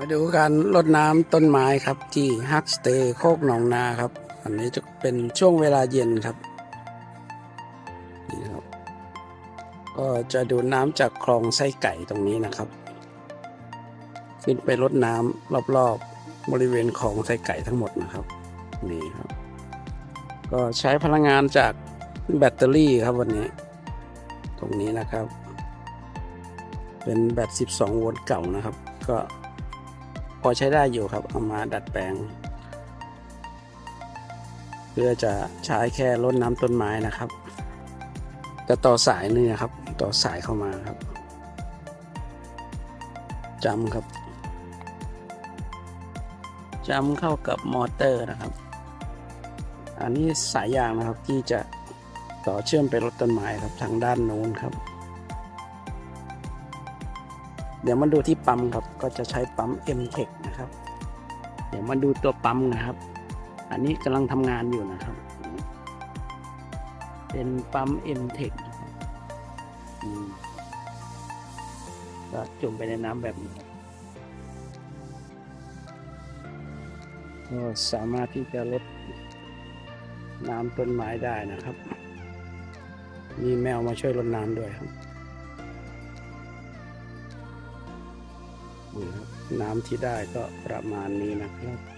มาดูการรดน้ำต้นไม้ครับ ที่ฮักสเตย์โคกหนองนาครับ อันนี้จะเป็นช่วงเวลาเย็นครับนี่ครับ ก็จะดูดน้ำจากคลองไส้ไก่ตรงนี้นะครับ ขึ้นไปรดน้ำรอบๆบริเวณคลองไส้ไก่ทั้งหมดนะครับนี่ครับ ก็ใช้พลังงานจากแบตเตอรี่ครับวันนี้ ตรงนี้นะครับ เป็นแบต 12 โวลต์เก่านะครับ ก็ พอใช้ได้อยู่ครับ เอามาดัดแปลง เพื่อจะใช้แค่รดน้ำต้นไม้นะครับจะต่อสายนี่นะครับ ต่อสายเข้ามาครับจำครับจำเข้ากับมอเตอร์นะครับ อันนี้สายยางนะครับที่จะต่อเชื่อมไปรถต้นไม้ครับทางด้านโน้นครับ เดี๋ยวมาดูที่ปั๊มครับ ก็จะใช้ปั๊ม m t e c h นะครับ เดี๋ยวมาดูตัวปั๊มนะครับ อันนี้กำลังทำงานอยู่นะครับ เป็นปั๊ม m t e c h นะคก็จุ่มไปในน้ำแบบนี้ก็สามารถที่จะลดน้ำต้นไม้ได้นะครับ มีแมวมาช่วยรดน้ำด้วยครับ นะครับ น้ำที่ได้ก็ประมาณนี้นะครับ